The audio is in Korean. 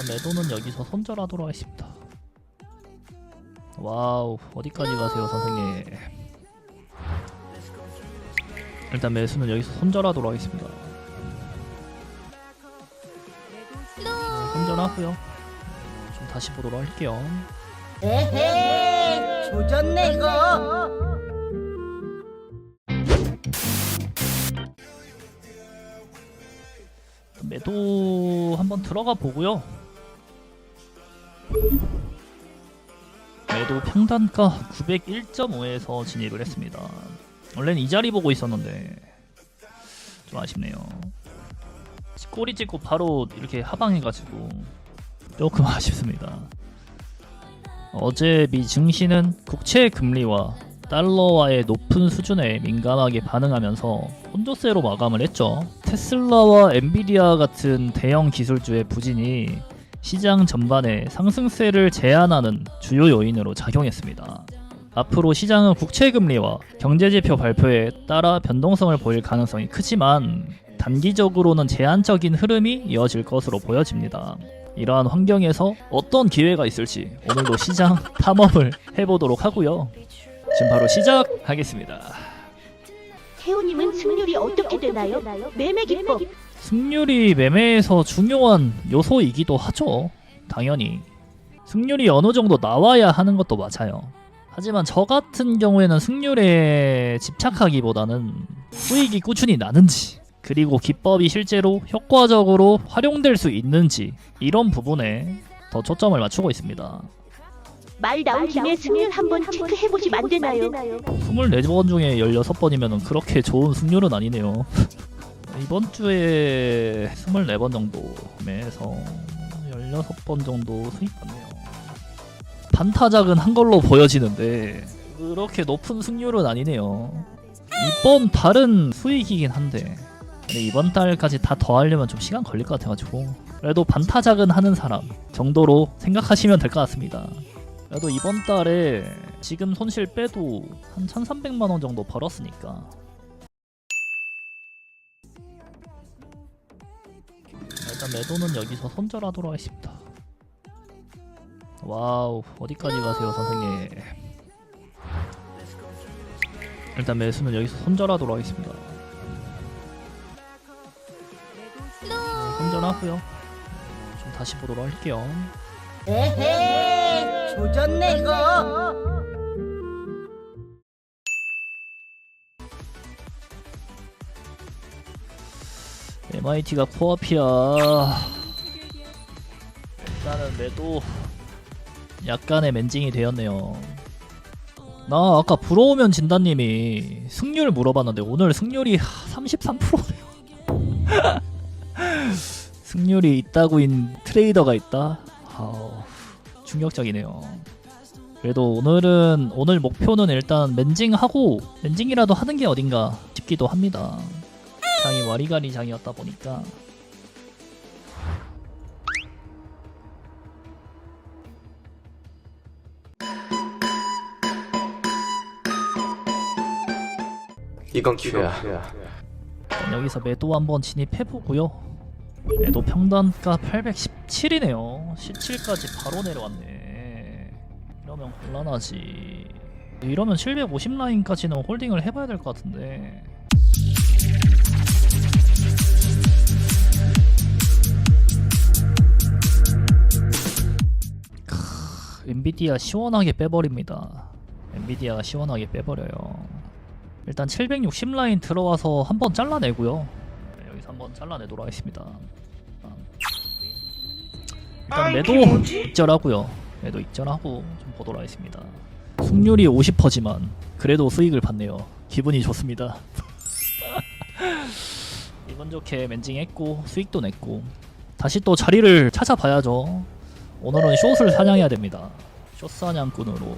일단 매도는 여기서 손절하도록 하겠습니다. 와우 어디까지 가세요 선생님? 일단 매수는 여기서 손절하도록 하겠습니다. 네, 손절하고요. 좀 다시 보도록 할게요. 에헤이 조졌네 이거 매도 한번 들어가 보고요. 매도 평단가 901.5에서 진입을 했습니다. 원래는 이 자리 보고 있었는데 좀 아쉽네요. 꼬리 찍고 바로 이렇게 하방해가지고 조금 아쉽습니다. 어제 미 증시는 국채 금리와 달러와의 높은 수준에 민감하게 반응하면서 혼조세로 마감을 했죠. 테슬라와 엔비디아 같은 대형 기술주의 부진이 시장 전반에 상승세를 제한하는 주요 요인으로 작용했습니다. 앞으로 시장은 국채 금리와 경제지표 발표에 따라 변동성을 보일 가능성이 크지만 단기적으로는 제한적인 흐름이 이어질 것으로 보여집니다. 이러한 환경에서 어떤 기회가 있을지 오늘도 시장 탐험을 해보도록 하고요. 지금 바로 시작하겠습니다. 태우님은 승률이 어떻게 되나요? 매매 기법 승률이 매매에서 중요한 요소이기도 하죠. 당연히. 승률이 어느 정도 나와야 하는 것도 맞아요. 하지만 저 같은 경우에는 승률에 집착하기보다는 수익이 꾸준히 나는지, 그리고 기법이 실제로 효과적으로 활용될 수 있는지, 이런 부분에 더 초점을 맞추고 있습니다. 말 나온 김에 승률 한번 체크해보시면 안 되나요? 24번 중에 16번이면 그렇게 좋은 승률은 아니네요. 이번 주에 24번 정도 매해서 16번 정도 수익 받네요. 반타작은 한 걸로 보여지는데 그렇게 높은 승률은 아니네요. 이번 달은 수익이긴 한데 근데 이번 달까지 다 더하려면 좀 시간 걸릴 것 같아가지고 그래도 반타작은 하는 사람 정도로 생각하시면 될 것 같습니다. 그래도 이번 달에 지금 손실 빼도 한 1,300만 원 정도 벌었으니까 일단 매도는 여기서 손절하도록 하겠습니다. 와우 어디까지 가세요 선생님? 일단 매수는 여기서 손절하도록 하겠습니다. 네, 손절하고요. 좀 다시 보도록 할게요. 에헤이 조졌네 이거 MIT가 코앞이야. 일단은 매도 약간의 맨징이 되었네요. 나 아까 부러우면 진다님이 승률 물어봤는데 오늘 승률이 33%네요. 승률이 있다고인 트레이더가 있다. 아우, 충격적이네요. 그래도 오늘은 오늘 목표는 일단 맨징하고 맨징이라도 하는 게 어딘가 싶기도 합니다. 장이 와리가리 장이었다 보니까 이건 기회야. 여기서 매도 한번 진입해보고요. 매도 평단가 817이네요. 17까지 바로 내려왔네. 이러면 곤란하지. 이러면 750 라인까지는 홀딩을 해봐야 될 것 같은데. 엔비디아 시원하게 빼버립니다. 엔비디아가 시원하게 빼버려요. 일단 760 라인 들어와서 한번 잘라내고요. 네, 여기서 한번 잘라내도록 하겠습니다. 아. 일단 매도 익절하고요. 매도 익절하고 좀 보도록 하겠습니다. 승률이 50%지만 그래도 수익을 받네요. 기분이 좋습니다. 기분 좋게 맨징했고 수익도 냈고 다시 또 자리를 찾아봐야죠. 오늘은 숏을 사냥해야 됩니다. 숏 사냥꾼으로.